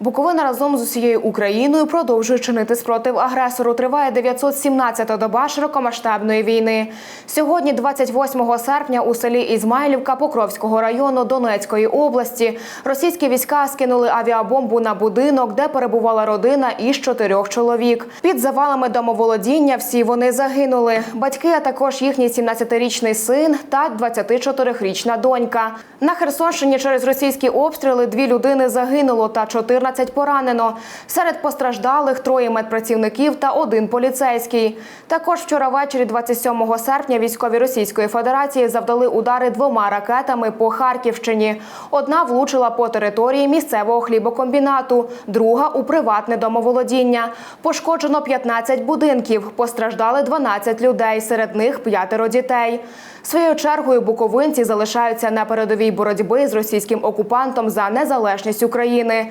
Буковина разом з усією Україною продовжує чинити спротив агресору. Триває 917-та доба широкомасштабної війни. Сьогодні, 28 серпня, у селі Ізмайлівка Покровського району Донецької області, російські війська скинули авіабомбу на будинок, де перебувала родина із чотирьох чоловік. Під завалами домоволодіння всі вони загинули. Батьки, а також їхній 17-річний син та 24-річна донька. На Херсонщині через російські обстріли дві людини загинуло та 14 поранено. Серед постраждалих троє медпрацівників та один поліцейський. Також вчора ввечері, 27 серпня, військові Російської Федерації завдали удари двома ракетами по Харківщині. Одна влучила по території місцевого хлібокомбінату, друга у приватне домоволодіння. Пошкоджено 15 будинків, постраждали 12 людей, серед них п'ятеро дітей. Своєю чергою буковинці залишаються на передовій боротьби з російським окупантом за незалежність України.